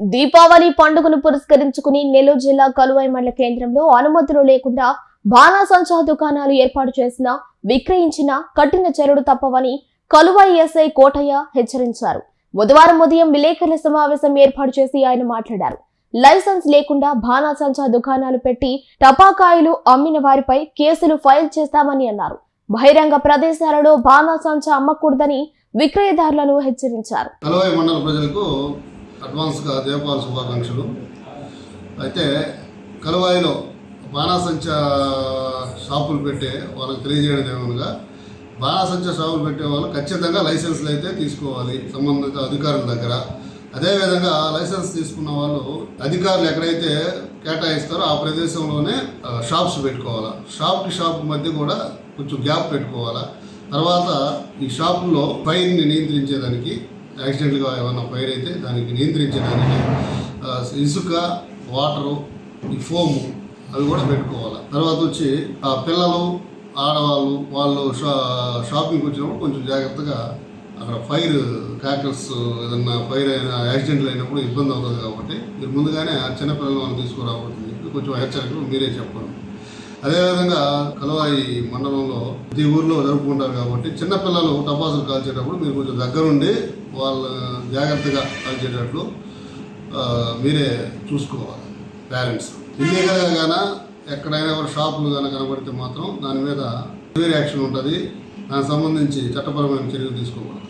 దీపావళి పండుగను పురస్కరించుకుని నెల్లూరు జిల్లా కలువై మండల కేంద్రంలో అనుమతులు లేకుండా బాణాసంచా దుకాణాలు ఏర్పాటు చేసిన విక్రయించిన కఠిన చర్యలు తప్పవని కలువై ఎస్ఐ కోటయ్య హెచ్చరించారు. బుధవారం ఉదయం విలేకరుల సమావేశం ఏర్పాటు చేసి ఆయన మాట్లాడారు. లైసెన్స్ లేకుండా బాణాసంచా దుకాణాలు పెట్టి టపాకాయలు అమ్మిన వారిపై కేసులు ఫైల్ చేస్తామని అన్నారు. బహిరంగ ప్రదేశాలలో బాణాసంచా అమ్మకూడదని విక్రయదారులను హెచ్చరించారు. మండల ప్రజలకు అడ్వాన్స్గా దీపావళి శుభాకాంక్షలు. అయితే కలవాయిలో బాణాసంచ షాపులు పెట్టే వాళ్ళకి తెలియజేయడం ఏమనగా బాణాసంచ షాపులు పెట్టే వాళ్ళు ఖచ్చితంగా లైసెన్స్లు అయితే తీసుకోవాలి సంబంధిత అధికారుల దగ్గర. అదేవిధంగా లైసెన్స్ తీసుకున్న వాళ్ళు అధికారులు ఎక్కడైతే కేటాయిస్తారో ఆ ప్రదేశంలోనే షాప్స్ పెట్టుకోవాలా. షాప్కి షాప్ మధ్య కూడా కొంచెం గ్యాప్ పెట్టుకోవాలా. తర్వాత ఈ షాపుల్లో ఫైన్ని నియంత్రించేదానికి యాక్సిడెంట్గా ఏమైనా ఫైర్ అయితే దానికి నియంత్రించడానికి ఇసుక వాటరు ఈ ఫోము అవి కూడా పెట్టుకోవాలి. తర్వాత వచ్చి ఆ పిల్లలు ఆడవాళ్ళు వాళ్ళు షా షాపింగ్కి వచ్చినప్పుడు కొంచెం జాగ్రత్తగా అక్కడ ఫైర్ క్రాకర్స్ ఏదన్నా ఫైర్ అయినా యాక్సిడెంట్లు అయినప్పుడు ఇబ్బంది అవుతుంది కాబట్టి మీరు ముందుగానే ఆ చిన్నపిల్లలు మనం తీసుకురావద్దని చెప్పి కొంచెం హెచ్చరికలు మీరే చెప్పండి. అదేవిధంగా కలవాయి మండలంలో ప్రతి ఊర్లో జరుపుకుంటారు కాబట్టి చిన్నపిల్లలు టపాసులు కాల్చేటప్పుడు మీరు కొంచెం దగ్గరుండి వాళ్ళ జాగ్రత్తగా కాల్చేటట్లు మీరే చూసుకోవాలి పేరెంట్స్ ఇల్లీగల్గా గాన ఎక్కడైనా ఎవరు షాపులు కానీ కనబడితే మాత్రం దాని మీద రియాక్షన్ ఉంటుంది. దానికి సంబంధించి చట్టపరమైన చర్యలు తీసుకోకూడదు.